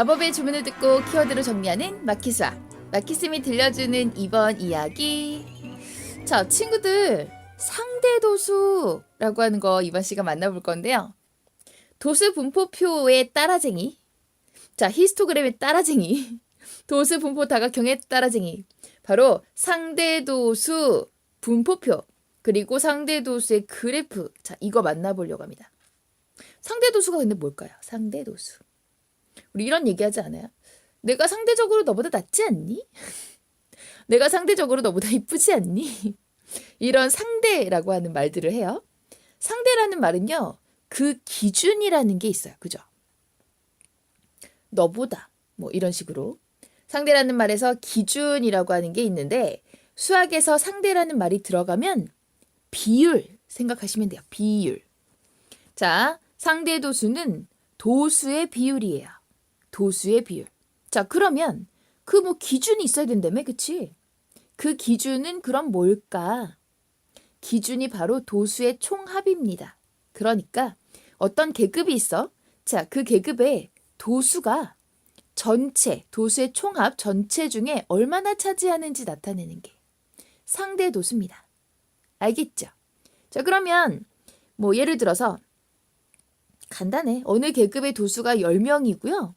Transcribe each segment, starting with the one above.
마법의 주문을 듣고 키워드로 정리하는 마키스와 마키스미 들려주는 이번 이야기. 자, 친구들 상대 도수라고 하는 거 이번 시간 만나볼 건데요. 도수 분포표의 따라쟁이. 자, 히스토그램의 따라쟁이. 도수 분포 다각형의 따라쟁이. 바로 상대 도수 분포표 그리고 상대 도수의 그래프. 자, 이거 만나보려고 합니다. 상대 도수가 근데 뭘까요? 상대 도수. 우리 이런 얘기하지 않아요? 내가 상대적으로 너보다 낫지 않니? 내가 상대적으로 너보다 이쁘지 않니? 이런 상대라고 하는 말들을 해요. 상대라는 말은요, 그 기준이라는 게 있어요. 그죠? 너보다, 뭐 이런 식으로. 상대라는 말에서 기준이라고 하는 게 있는데, 수학에서 상대라는 말이 들어가면 비율 생각하시면 돼요. 비율. 자, 상대 도수는 도수의 비율이에요. 도수의 비율. 자, 그러면 그 뭐 기준이 있어야 된다며, 그치? 그 기준은 그럼 뭘까? 기준이 바로 도수의 총합입니다. 그러니까 어떤 계급이 있어? 자, 그 계급의 도수가 전체, 도수의 총합 전체 중에 얼마나 차지하는지 나타내는 게 상대 도수입니다. 알겠죠? 자, 그러면 뭐 예를 들어서 간단해. 어느 계급의 도수가 10명이고요.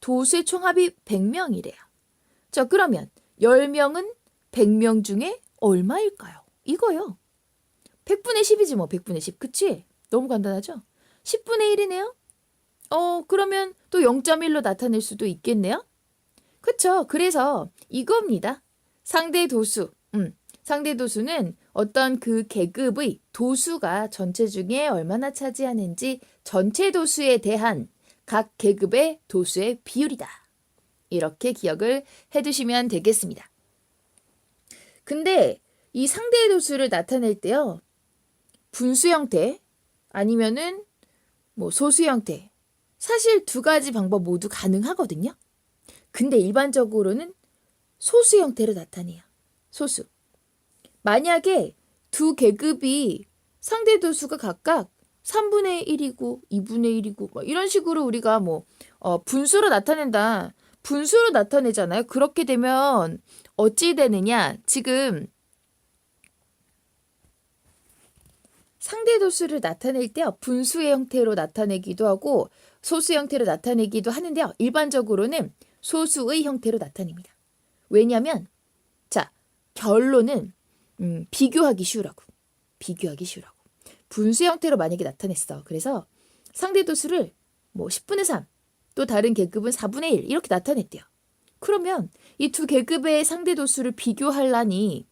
도수의 총합이 100명이래요. 자, 그러면 10명은 100명 중에 얼마일까요? 이거요. 100분의 10이지 뭐 100분의 10. 그치? 너무 간단하죠? 10분의 1이네요. 어, 그러면 또 0.1로 나타낼 수도 있겠네요. 그쵸? 그래서 이겁니다. 상대 도수. 음, 상대 도수는 어떤 그 계급의 도수가 전체 중에 얼마나 차지하는지 전체 도수에 대한 각 계급의 도수의 비율이다. 이렇게 기억을 해두시면 되겠습니다. 근데 이 상대 도수를 나타낼 때요. 분수 형태 아니면은 뭐 소수 형태. 사실 두 가지 방법 모두 가능하거든요. 근데 일반적으로는 소수 형태로 나타내요. 소수. 만약에 두 계급이 상대 도수가 각각 3분의 1이고 2분의 1이고 뭐 이런 식으로 우리가 뭐 어, 분수로 나타낸다. 분수로 나타내잖아요. 그렇게 되면 어찌 되느냐? 지금 상대 도수를 나타낼 때 분수의 형태로 나타내기도 하고 소수 형태로 나타내기도 하는데요. 일반적으로는 소수의 형태로 나타냅니다. 왜냐하면 자 결론은 음, 비교하기 쉬우라고. 비교하기 쉬우라고. 분수 형태로 만약에 나타냈어. 그래서 상대 도수를 뭐 10분의 3, 또 다른 계급은 4분의 1 이렇게 나타냈대요. 그러면 이 두 계급의 상대 도수를 비교하려니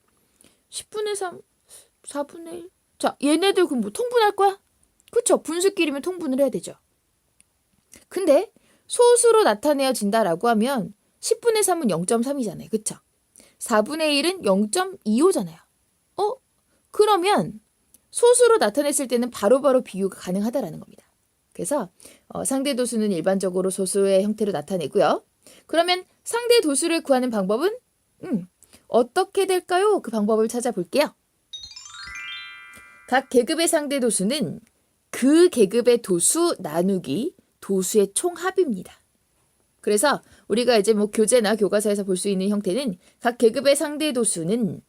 10분의 3, 4분의 1. 자, 얘네들 그럼 뭐 통분할 거야? 그쵸? 분수끼리면 통분을 해야 되죠. 근데 소수로 나타내어진다라고 하면 10분의 3은 0.3이잖아요. 그쵸? 4분의 1은 0.25잖아요. 어? 그러면 소수로 나타냈을 때는 바로 바로 비교가 가능하다라는 겁니다. 그래서 어, 상대 도수는 일반적으로 소수의 형태로 나타내고요. 그러면 상대 도수를 구하는 방법은 음, 어떻게 될까요? 그 방법을 찾아볼게요. 각 계급의 상대 도수는 그 계급의 도수 나누기 도수의 총합입니다. 그래서 우리가 이제 뭐 교재나 교과서에서 볼 수 있는 형태는 각 계급의 상대 도수는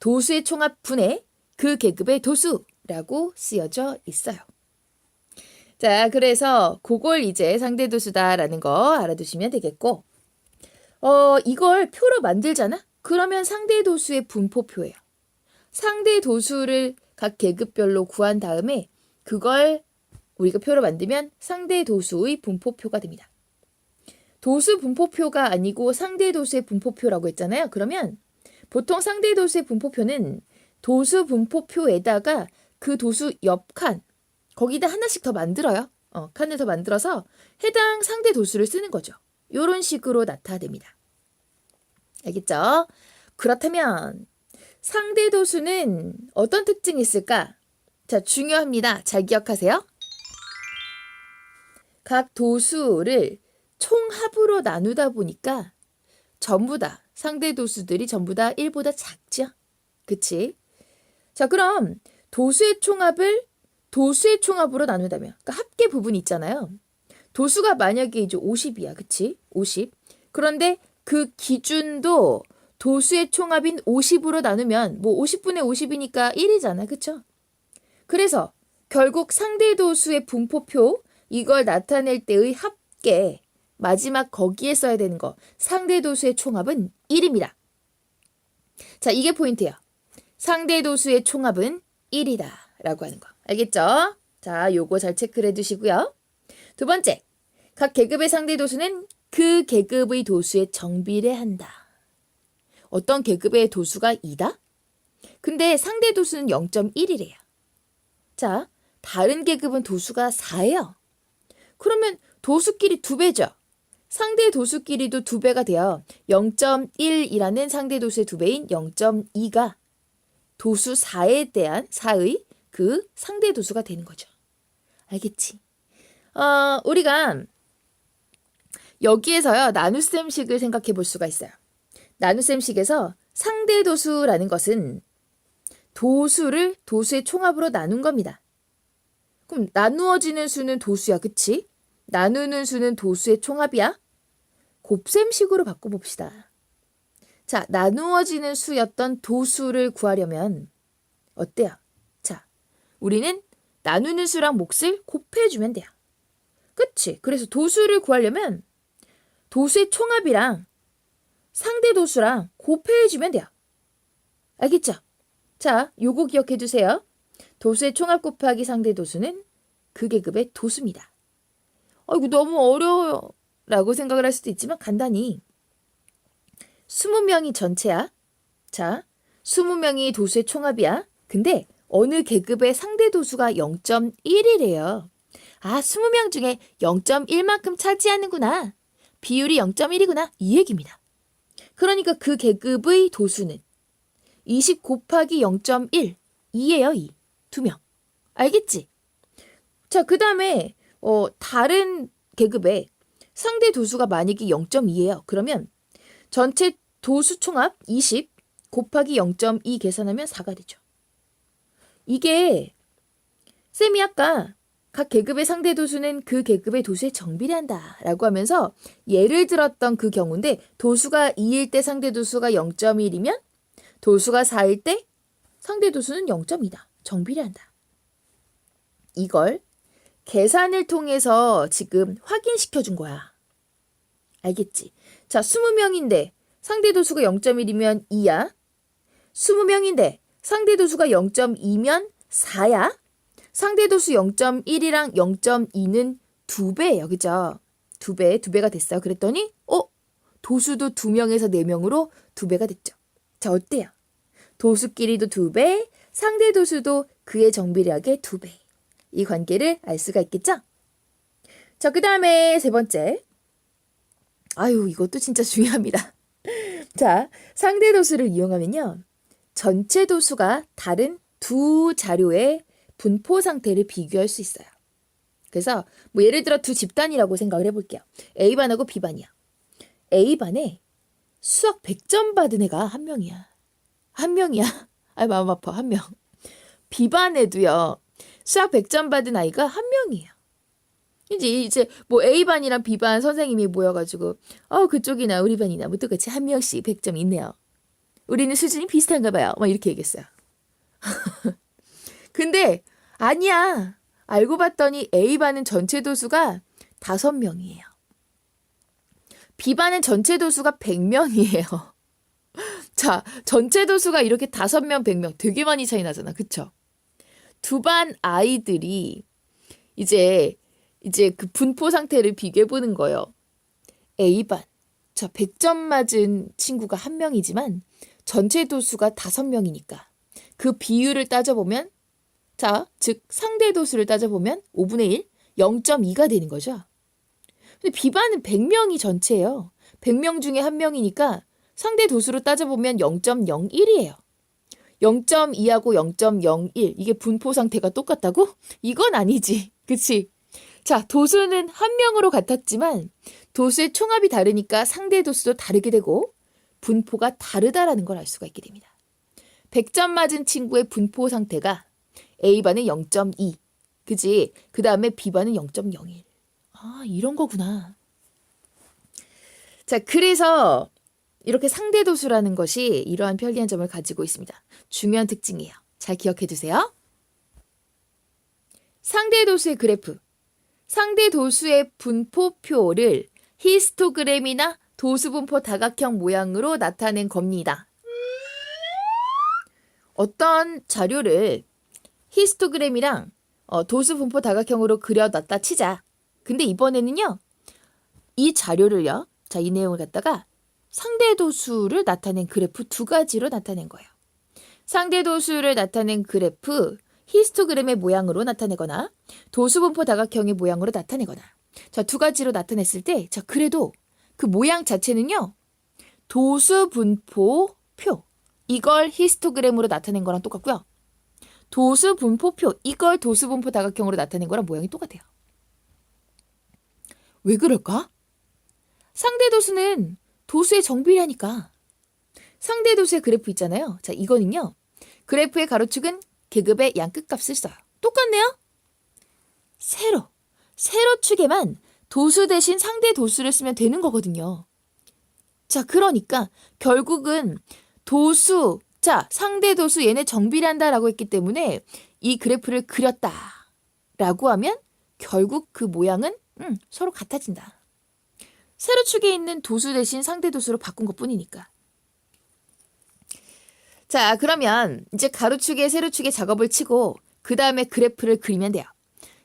도수의 총합 분의 그 계급의 도수 라고 쓰여져 있어요. 자, 그래서 그걸 이제 상대 도수다라는 거 알아두시면 되겠고, 어, 이걸 표로 만들잖아? 그러면 상대 도수의 분포표예요. 상대 도수를 각 계급별로 구한 다음에 그걸 우리가 표로 만들면 상대 도수의 분포표가 됩니다. 도수 분포표가 아니고 상대 도수의 분포표라고 했잖아요. 그러면 보통 상대 도수의 분포표는 도수 분포표에다가 그 도수 옆 칸, 거기다 하나씩 더 만들어요. 어, 칸을 더 만들어서 해당 상대 도수를 쓰는 거죠. 이런 식으로 나타냅니다. 알겠죠? 그렇다면 상대 도수는 어떤 특징이 있을까? 자, 중요합니다. 잘 기억하세요. 각 도수를 총합으로 나누다 보니까 전부 다 상대 도수들이 전부 다 1보다 작죠? 그치? 자, 그럼 도수의 총합을 도수의 총합으로 나눈다면 그러니까 합계 부분 있잖아요. 도수가 만약에 이제 50이야. 그치? 50. 그런데 그 기준도 도수의 총합인 50으로 나누면 뭐 50분의 50이니까 1이잖아. 그쵸? 그래서 결국 상대 도수의 분포표 이걸 나타낼 때의 합계 마지막 거기에 써야 되는 거 상대 도수의 총합은 1입니다. 자, 이게 포인트예요. 상대 도수의 총합은 1이다 라고 하는 거. 알겠죠? 자, 요거 잘 체크를 해 두시고요. 두 번째, 각 계급의 상대 도수는 그 계급의 도수에 정비례한다. 어떤 계급의 도수가 2다? 근데 상대 도수는 0.1이래요. 자, 다른 계급은 도수가 4예요. 그러면 도수끼리 두 배죠. 상대 도수끼리도 두 배가 돼요. 0.1이라는 상대 도수의 두 배인 0.2가 도수 4에 대한 4의 그 상대 도수가 되는 거죠. 알겠지? 어, 우리가 여기에서요, 나눗셈식을 생각해 볼 수가 있어요. 나눗셈식에서 상대 도수라는 것은 도수를 도수의 총합으로 나눈 겁니다. 그럼 나누어지는 수는 도수야, 그치? 나누는 수는 도수의 총합이야? 곱셈식으로 바꿔봅시다. 자, 나누어지는 수였던 도수를 구하려면 어때요? 자, 우리는 나누는 수랑 몫을 곱해주면 돼요. 그치? 그래서 도수를 구하려면 도수의 총합이랑 상대 도수랑 곱해주면 돼요. 알겠죠? 자, 요거 기억해 두세요. 도수의 총합 곱하기 상대 도수는 그 계급의 도수입니다. 아이고, 너무 어려워요. 라고 생각을 할 수도 있지만 간단히 20명이 전체야. 자, 20명이 도수의 총합이야. 근데 어느 계급의 상대 도수가 0.1이래요. 아, 20명 중에 0.1만큼 차지하는구나. 비율이 0.1이구나. 이 얘기입니다. 그러니까 그 계급의 도수는 20 곱하기 0.1. 2예요, 2. 두 명. 알겠지? 자, 그 다음에, 어, 다른 계급의 상대 도수가 만약에 0.2예요. 그러면 전체 도수 총합 20 곱하기 0.2 계산하면 4가 되죠. 이게 쌤이 아까 각 계급의 상대 도수는 그 계급의 도수에 정비례한다 라고 하면서 예를 들었던 그 경우인데 도수가 2일 때 상대 도수가 0.1이면 도수가 4일 때 상대 도수는 0.2다. 정비례한다. 이걸 계산을 통해서 지금 확인시켜 준 거야. 알겠지? 자, 20명인데 상대 도수가 0.1이면 2야. 20명인데 상대 도수가 0.2면 4야. 상대 도수 0.1이랑 0.2는 두 배예요. 그죠? 두 배, 두 배가 됐어요. 그랬더니 어? 도수도 두 명에서 네 명으로 두 배가 됐죠. 자, 어때요? 도수끼리도 두 배, 상대 도수도 그의 정비례하게 두 배. 이 관계를 알 수가 있겠죠? 자, 그 다음에 세 번째. 아유, 이것도 진짜 중요합니다. 자, 상대 도수를 이용하면요. 전체 도수가 다른 두 자료의 분포 상태를 비교할 수 있어요. 그래서 뭐 예를 들어 두 집단이라고 생각을 해볼게요. A반하고 B반이야. A반에 수학 100점 받은 애가 한 명이야. 한 명이야. 아 마음 아파. 한 명. B반에도요. 수학 100점 받은 아이가 한 명이에요. 이제 이제 뭐 A반이랑 B반 선생님이 모여가지고 어 그쪽이나 우리 반이나 뭐 똑같이 한 명씩 100점 있네요. 우리는 수준이 비슷한가 봐요. 막 이렇게 얘기했어요. 근데 아니야. 알고 봤더니 A반은 전체 도수가 다섯 명이에요. B반은 전체 도수가 100명이에요. 자, 전체 도수가 이렇게 다섯 명, 100명 되게 많이 차이 나잖아. 그쵸? 두 반 아이들이 이제 이제 그 분포 상태를 비교해 보는 거예요. A반. 자, 100점 맞은 친구가 한 명이지만 전체 도수가 다섯 명이니까 그 비율을 따져보면 자, 즉 상대 도수를 따져보면 5분의 1, 0.2가 되는 거죠. 근데 B반은 100명이 전체예요. 100명 중에 한 명이니까 상대 도수로 따져보면 0.01이에요. 0.2하고 0.01 이게 분포 상태가 똑같다고? 이건 아니지. 그치? 자, 도수는 한 명으로 같았지만 도수의 총합이 다르니까 상대 도수도 다르게 되고 분포가 다르다라는 걸 알 수가 있게 됩니다. 100점 맞은 친구의 분포 상태가 A반은 0.2. 그지? 그 다음에 B반은 0.01. 아, 아, 이런 거구나. 자, 그래서 이렇게 상대 도수라는 것이 이러한 편리한 점을 가지고 있습니다. 중요한 특징이에요. 잘 기억해 두세요. 상대 도수의 그래프. 상대 도수의 분포표를 히스토그램이나 도수분포 다각형 모양으로 나타낸 겁니다. 어떤 자료를 히스토그램이랑 어, 도수분포 다각형으로 그려놨다 치자. 근데 이번에는요, 이 자료를요, 자, 이 내용을 갖다가 상대 도수를 나타낸 그래프 두 가지로 나타낸 거예요. 상대 도수를 나타낸 그래프, 히스토그램의 모양으로 나타내거나, 도수분포 다각형의 모양으로 나타내거나, 자, 두 가지로 나타냈을 때, 자, 그래도 그 모양 자체는요, 도수분포표, 이걸 히스토그램으로 나타낸 거랑 똑같고요. 도수분포표, 이걸 도수분포 다각형으로 나타낸 거랑 모양이 똑같아요. 왜 그럴까? 상대 도수는 도수의 정비라니까. 상대 도수의 그래프 있잖아요. 자, 이거는요. 그래프의 가로축은 계급의 양끝값을 써요. 똑같네요. 세로. 세로 축에만 도수 대신 상대 도수를 쓰면 되는 거거든요. 자, 그러니까 결국은 도수, 자, 상대 도수 얘네 정비한다라고 했기 때문에 이 그래프를 그렸다 라고 하면 결국 그 모양은 음, 서로 같아진다. 세로축에 있는 도수 대신 상대 도수로 바꾼 것 뿐이니까. 자, 그러면 이제 가로축에 세로축에 작업을 치고 그 다음에 그래프를 그리면 돼요.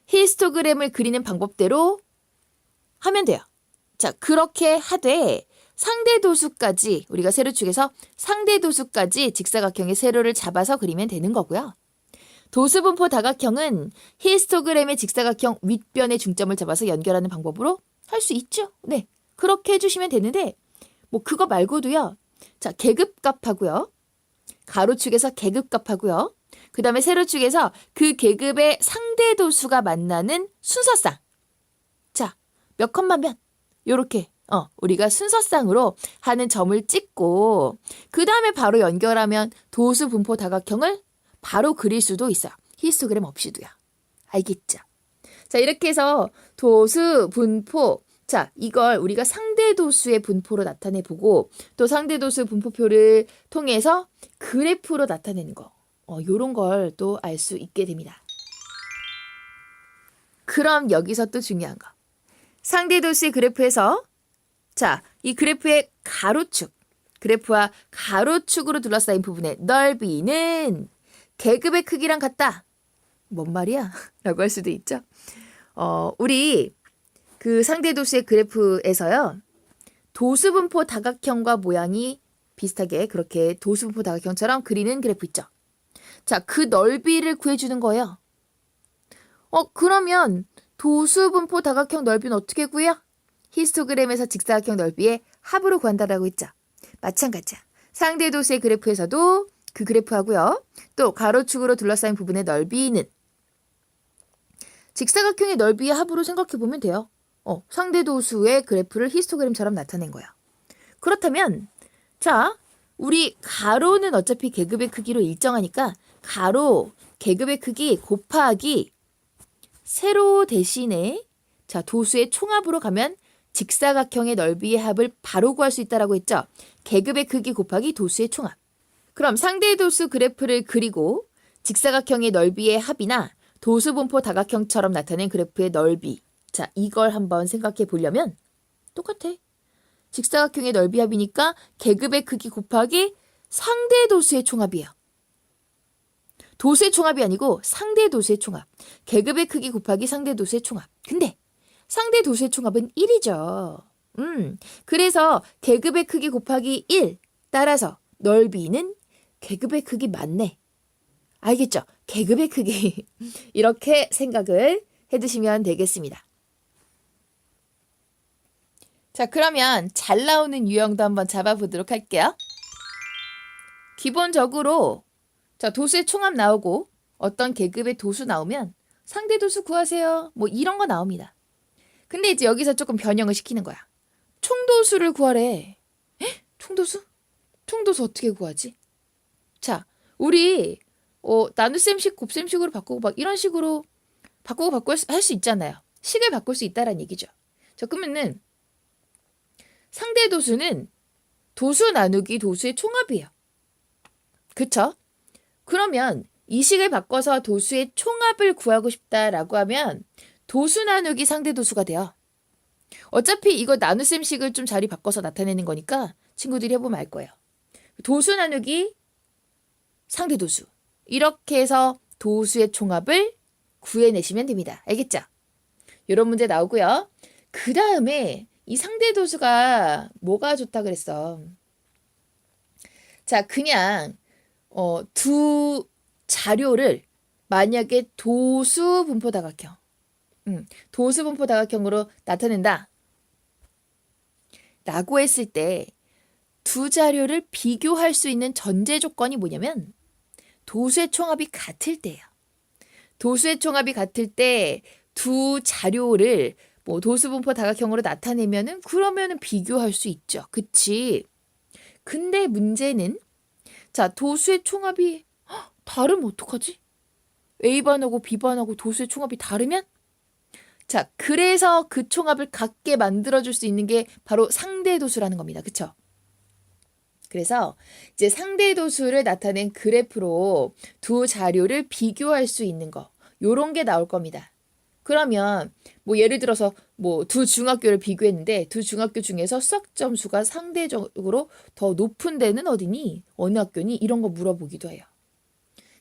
히스토그램을 그리는 방법대로 하면 돼요. 자, 그렇게 하되 상대 도수까지 우리가 세로축에서 상대 도수까지 직사각형의 세로를 잡아서 그리면 되는 거고요. 도수분포 다각형은 히스토그램의 직사각형 윗변의 중점을 잡아서 연결하는 방법으로 할 수 있죠. 네. 그렇게 해주시면 되는데, 뭐, 그거 말고도요. 자, 계급값 하고요. 가로축에서 계급값하고요. 그 다음에 세로축에서 그 계급의 상대 도수가 만나는 순서상. 자, 몇 컷만 면. 요렇게, 어, 우리가 순서상으로 하는 점을 찍고, 그 다음에 바로 연결하면 도수 분포 다각형을 바로 그릴 수도 있어요. 히스토그램 없이도요. 알겠죠? 자, 이렇게 해서 도수, 분포, 자, 이걸 우리가 상대 도수의 분포로 나타내 보고 또 상대 도수 분포표를 통해서 그래프로 나타내는 거. 어, 요런 걸 또 알 수 있게 됩니다. 그럼 여기서 또 중요한 거. 상대 도수의 그래프에서 자, 이 그래프의 가로축, 그래프와 가로축으로 둘러싸인 부분의 넓이는 계급의 크기랑 같다. 뭔 말이야? 라고 할 수도 있죠. 어, 우리 그 상대 도수의 그래프에서요. 도수분포 다각형과 모양이 비슷하게 그렇게 도수분포 다각형처럼 그리는 그래프 있죠. 자, 그 넓이를 구해주는 거예요. 어, 그러면 도수분포 다각형 넓이는 어떻게 구해요? 히스토그램에서 직사각형 넓이의 합으로 구한다라고 했죠. 마찬가지야. 상대 도수의 그래프에서도 그 그래프하고요. 또 가로축으로 둘러싸인 부분의 넓이는 직사각형의 넓이의 합으로 생각해 보면 돼요. 어, 상대 도수의 그래프를 히스토그램처럼 나타낸 거야. 그렇다면 자, 우리 가로는 어차피 계급의 크기로 일정하니까 가로 계급의 크기 곱하기 세로 대신에 자, 도수의 총합으로 가면 직사각형의 넓이의 합을 바로 구할 수 있다라고 했죠. 계급의 크기 곱하기 도수의 총합. 그럼 상대 도수 그래프를 그리고 직사각형의 넓이의 합이나 도수분포 다각형처럼 나타낸 그래프의 넓이. 자, 이걸 한번 생각해 보려면 똑같아. 직사각형의 넓이 합이니까 계급의 크기 곱하기 상대 도수의 총합이에요. 도수의 총합이 아니고 상대 도수의 총합. 계급의 크기 곱하기 상대 도수의 총합. 근데 상대 도수의 총합은 1이죠. 음, 그래서 계급의 크기 곱하기 1 따라서 넓이는 계급의 크기 맞네. 알겠죠? 계급의 크기. 이렇게 생각을 해 두시면 되겠습니다. 자, 그러면 잘 나오는 유형도 한번 잡아보도록 할게요. 기본적으로, 자, 도수의 총합 나오고, 어떤 계급의 도수 나오면 상대 도수 구하세요. 뭐 이런 거 나옵니다. 근데 이제 여기서 조금 변형을 시키는 거야. 총도수를 구하래. 에? 총도수? 총도수 어떻게 구하지? 자, 우리 어, 나눗셈식, 곱셈식으로 바꾸고 막 이런 식으로 바꾸고 바꾸고 할 수 있잖아요. 식을 바꿀 수 있다라는 얘기죠. 자, 그러면은 상대 도수는 도수 나누기 도수의 총합이에요. 그쵸? 그러면 이 식을 바꿔서 도수의 총합을 구하고 싶다라고 하면 도수 나누기 상대 도수가 돼요. 어차피 이거 나눗셈 식을 좀 자리 바꿔서 나타내는 거니까 친구들이 해보면 알 거예요. 도수 나누기 상대 도수. 이렇게 해서 도수의 총합을 구해내시면 됩니다. 알겠죠? 이런 문제 나오고요. 그 다음에 이 상대 도수가 뭐가 좋다 그랬어? 자, 그냥 어, 두 자료를 만약에 도수 분포 다각형, 음, 도수 분포 다각형으로 나타낸다. 라고 했을 때 두 자료를 비교할 수 있는 전제 조건이 뭐냐면 도수의 총합이 같을 때예요. 도수의 총합이 같을 때 두 자료를 뭐 도수 분포 다각형으로 나타내면은 그러면은 비교할 수 있죠. 그치? 근데 문제는 자, 도수의 총합이 헉, 다르면 어떡하지? A반하고 B반하고 도수의 총합이 다르면? 자, 그래서 그 총합을 같게 만들어줄 수 있는 게 바로 상대 도수라는 겁니다. 그쵸? 그래서 이제 상대 도수를 나타낸 그래프로 두 자료를 비교할 수 있는 거, 요런 게 나올 겁니다. 그러면 뭐 예를 들어서 뭐 두 중학교를 비교했는데 두 중학교 중에서 수학 점수가 상대적으로 더 높은 데는 어디니? 어느 학교니? 이런 거 물어보기도 해요.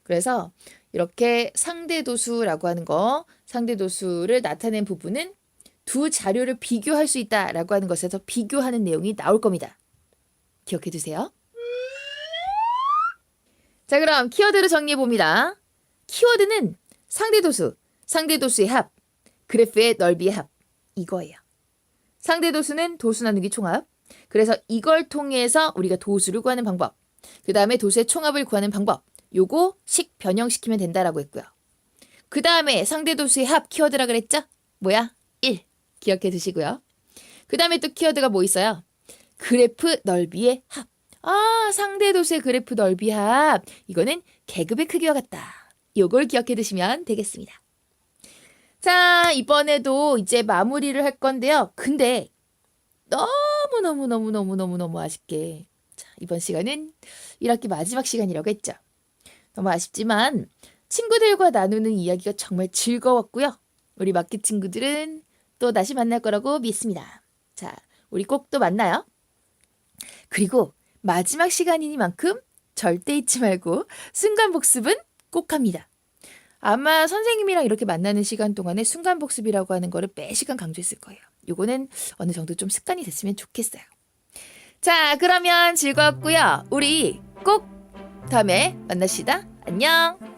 그래서 이렇게 상대 도수라고 하는 거, 상대 도수를 나타낸 부분은 두 자료를 비교할 수 있다라고 하는 것에서 비교하는 내용이 나올 겁니다. 기억해 두세요. 자, 그럼 키워드를 정리해 봅니다. 키워드는 상대 도수, 상대 도수의 합, 그래프의 넓이의 합 이거예요. 상대 도수는 도수 나누기 총합. 그래서 이걸 통해서 우리가 도수를 구하는 방법. 그 다음에 도수의 총합을 구하는 방법. 요거 식 변형시키면 된다라고 했고요. 그 다음에 상대 도수의 합 키워드라 그랬죠? 뭐야? 1. 기억해 두시고요. 그 다음에 또 키워드가 뭐 있어요? 그래프 넓이의 합. 아, 상대 도수의 그래프 넓이 합. 이거는 계급의 크기와 같다. 요걸 기억해 두시면 되겠습니다. 자, 이번에도 이제 마무리를 할 건데요. 근데 너무너무너무너무너무너무 아쉽게 자, 이번 시간은 1학기 마지막 시간이라고 했죠. 너무 아쉽지만 친구들과 나누는 이야기가 정말 즐거웠고요. 우리 마켓 친구들은 또 다시 만날 거라고 믿습니다. 자, 우리 꼭 또 만나요. 그리고 마지막 시간이니만큼 절대 잊지 말고 순간 복습은 꼭 합니다. 아마 선생님이랑 이렇게 만나는 시간 동안에 순간 복습이라고 하는 거를 매 시간 강조했을 거예요. 요거는 어느 정도 좀 습관이 됐으면 좋겠어요. 자, 그러면 즐거웠고요. 우리 꼭 다음에 만납시다. 안녕.